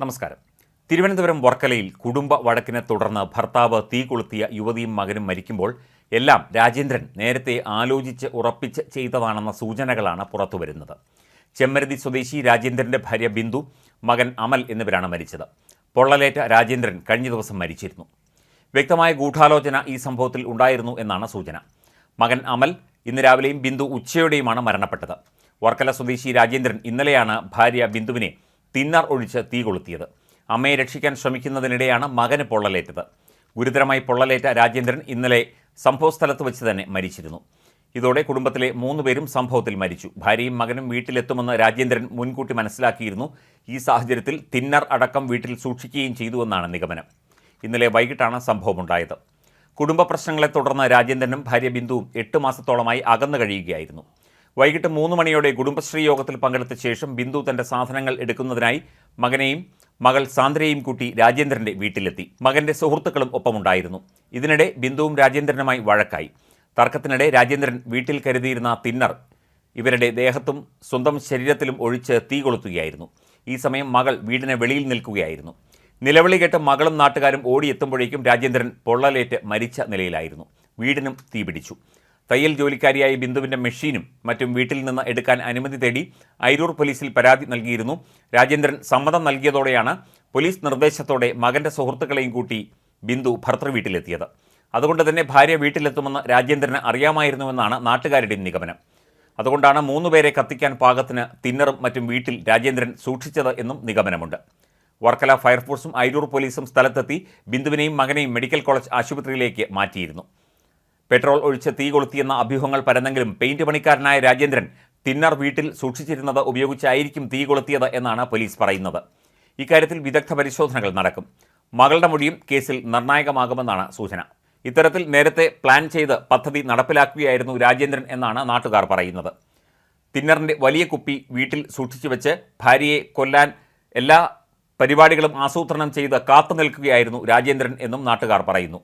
നമസ്കാരം. തിരുവനന്തപുരം വർക്കലയിൽ കുടുംബ വടക്കിനെ തുടർന്ന് ഭർത്താവ് തീ കൊളുത്തിയ യുവതിയും മകനും മരിക്കുമ്പോൾ എല്ലാം രാജേന്ദ്രൻ നേരത്തെ ആലോചിച്ച് ഉറപ്പിച്ച് ചെയ്തതാണെന്ന സൂചനകളാണ് പുറത്തുവരുന്നത് ചെമ്മരുതി സ്വദേശി രാജേന്ദ്രന്റെ ഭാര്യ ബിന്ദു മകൻ അമൽ എന്നിവരാണ് മരിച്ചത്. പൊള്ളലേറ്റ രാജേന്ദ്രൻ കഴിഞ്ഞ ദിവസം മരിച്ചിരുന്നു. വ്യക്തമായ ഗൂഢാലോചന ഈ സംഭവത്തിൽ ഉണ്ടായിരുന്നു എന്നാണ് സൂചന. മകൻ അമൽ ഇന്ന് രാവിലെയും ബിന്ദു ഉച്ചയോടെയുമാണ് മരണപ്പെട്ടത്. വർക്കല സ്വദേശി രാജേന്ദ്രൻ ഇന്നലെയാണ് ഭാര്യ ബിന്ദുവിനെ തിന്നർ ഒഴിച്ച് തീ കൊളുത്തിയത്. അമ്മയെ രക്ഷിക്കാൻ ശ്രമിക്കുന്നതിനിടെയാണ് മകന് പൊള്ളലേറ്റത്. ഗുരുതരമായി പൊള്ളലേറ്റ രാജേന്ദ്രൻ ഇന്നലെ സംഭവസ്ഥലത്ത് വെച്ച് തന്നെ മരിച്ചിരുന്നു. ഇതോടെ കുടുംബത്തിലെ മൂന്ന് പേരും സംഭവത്തിൽ മരിച്ചു. ഭാര്യയും മകനും വീട്ടിലെത്തുമെന്ന് രാജേന്ദ്രൻ മുൻകൂട്ടി മനസ്സിലാക്കിയിരുന്നു. ഈ സാഹചര്യത്തിൽ തിന്നർ അടക്കം വീട്ടിൽ സൂക്ഷിക്കുകയും ചെയ്തുവെന്നാണ് നിഗമനം. ഇന്നലെ വൈകിട്ടാണ് സംഭവമുണ്ടായത്. കുടുംബ പ്രശ്നങ്ങളെ തുടർന്ന് രാജേന്ദ്രനും ഭാര്യ ബിന്ദുവും എട്ട് മാസത്തോളമായി അകന്നു കഴിയുകയായിരുന്നു. വൈകിട്ട് മൂന്ന് മണിയോടെ കുടുംബശ്രീ യോഗത്തിൽ പങ്കെടുത്ത ശേഷം ബിന്ദു തന്റെ സാധനങ്ങൾ എടുക്കുന്നതിനായി മകനെയും മകൾ സാന്ദ്രയെയും കൂട്ടി രാജേന്ദ്രന്റെ വീട്ടിലെത്തി. മകന്റെ സുഹൃത്തുക്കളും ഒപ്പമുണ്ടായിരുന്നു. ഇതിനിടെ ബിന്ദുവും രാജേന്ദ്രനുമായി വഴക്കായി. തർക്കത്തിനിടെ രാജേന്ദ്രൻ വീട്ടിൽ കരുതിയിരുന്ന തിന്നർ ഇവരുടെ ദേഹത്തും സ്വന്തം ശരീരത്തിലും ഒഴിച്ച് തീ കൊളുത്തുകയായിരുന്നു. ഈ സമയം മകൾ വീടിന് വെളിയിൽ നിൽക്കുകയായിരുന്നു. നിലവിളി കേട്ട് മകളും നാട്ടുകാരും ഓടിയെത്തുമ്പോഴേക്കും രാജേന്ദ്രൻ പൊള്ളലേറ്റ് മരിച്ച നിലയിലായിരുന്നു. വീടിനും തീപിടിച്ചു. തയ്യൽ ജോലിക്കാരിയായ ബിന്ദുവിന്റെ മെഷീനും മറ്റും വീട്ടിൽ നിന്ന് എടുക്കാൻ അനുമതി തേടി അയിരൂർ പോലീസിൽ പരാതി നൽകിയിരുന്നു. രാജേന്ദ്രൻ സമ്മതം നൽകിയതോടെയാണ് പോലീസ് നിർദ്ദേശത്തോടെ മകന്റെ സുഹൃത്തുക്കളെയും കൂട്ടി ബിന്ദു ഭർത്തൃ വീട്ടിലെത്തിയത് അതുകൊണ്ട് തന്നെ ഭാര്യ വീട്ടിലെത്തുമെന്ന് രാജേന്ദ്രന് അറിയാമായിരുന്നുവെന്നാണ് നാട്ടുകാരുടെയും നിഗമനം. അതുകൊണ്ടാണ് മൂന്നുപേരെ കത്തിക്കാൻ പാകത്തിന് തിന്നറും മറ്റും വീട്ടിൽ രാജേന്ദ്രൻ സൂക്ഷിച്ചത് എന്നും നിഗമനമുണ്ട്. വർക്കല ഫയർഫോഴ്സും അയിരൂർ പോലീസും സ്ഥലത്തെത്തി ബിന്ദുവിനെയും മകനെയും മെഡിക്കൽ കോളേജ് ആശുപത്രിയിലേക്ക് മാറ്റിയിരുന്നു. പെട്രോൾ ഒഴിച്ച് തീ കൊളുത്തിയെന്ന അഭ്യൂഹങ്ങൾ പരന്നെങ്കിലും പെയിന്റ് പണിക്കാരനായ രാജേന്ദ്രൻ തിന്നർ വീട്ടിൽ സൂക്ഷിച്ചിരുന്നത് ഉപയോഗിച്ചായിരിക്കും തീ കൊളുത്തിയത് എന്നാണ് പോലീസ് പറയുന്നത്. ഇക്കാര്യത്തിൽ വിദഗ്ധ പരിശോധനകൾ നടക്കും. മകളുടെ മൊഴിയും കേസിൽ നിർണായകമാകുമെന്നാണ് സൂചന. ഇത്തരത്തിൽ നേരത്തെ പ്ലാൻ ചെയ്ത് പദ്ധതി നടപ്പിലാക്കുകയായിരുന്നു രാജേന്ദ്രൻ എന്നാണ് നാട്ടുകാർ പറയുന്നത്. തിന്നറിന്റെ വലിയ കുപ്പി വീട്ടിൽ സൂക്ഷിച്ചു വെച്ച് ഭാര്യയെ കൊല്ലാൻ എല്ലാ പരിപാടികളും ആസൂത്രണം ചെയ്ത് കാത്തു നിൽക്കുകയായിരുന്നു രാജേന്ദ്രൻ എന്നും നാട്ടുകാർ പറയുന്നു.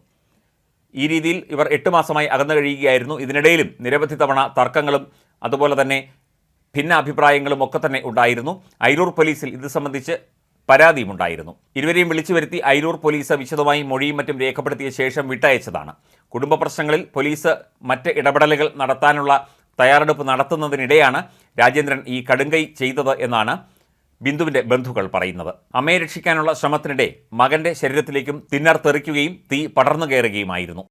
ഈ രീതിയിൽ ഇവർ എട്ട് മാസമായി അകന്നു കഴിയുകയായിരുന്നു. ഇതിനിടയിലും നിരവധി തവണ തർക്കങ്ങളും അതുപോലെ തന്നെ ഭിന്ന അഭിപ്രായങ്ങളും ഒക്കെ തന്നെ ഉണ്ടായിരുന്നു. ഐരൂർ പോലീസിൽ ഇത് സംബന്ധിച്ച് പരാതിയും ഉണ്ടായിരുന്നു. ഇരുവരെയും വിളിച്ചു വരുത്തി ഐരൂർ പോലീസ് വിശദമായി മൊഴിയും മറ്റും രേഖപ്പെടുത്തിയ ശേഷം വിട്ടയച്ചതാണ്. കുടുംബ പ്രശ്നങ്ങളിൽ പോലീസ് മറ്റ് ഇടപെടലുകൾ നടത്താനുള്ള തയ്യാറെടുപ്പ് നടത്തുന്നതിനിടെയാണ് രാജേന്ദ്രൻ ഈ കടുങ്കൈ ചെയ്തത് എന്നാണ് ബിന്ദുവിന്റെ ബന്ധുക്കൾ പറയുന്നത്. അമ്മയെ രക്ഷിക്കാനുള്ള ശ്രമത്തിനിടെ മകന്റെ ശരീരത്തിലേക്കും തിന്നർ തെറിക്കുകയും തീ പടർന്നു കയറുകയുമായിരുന്നു.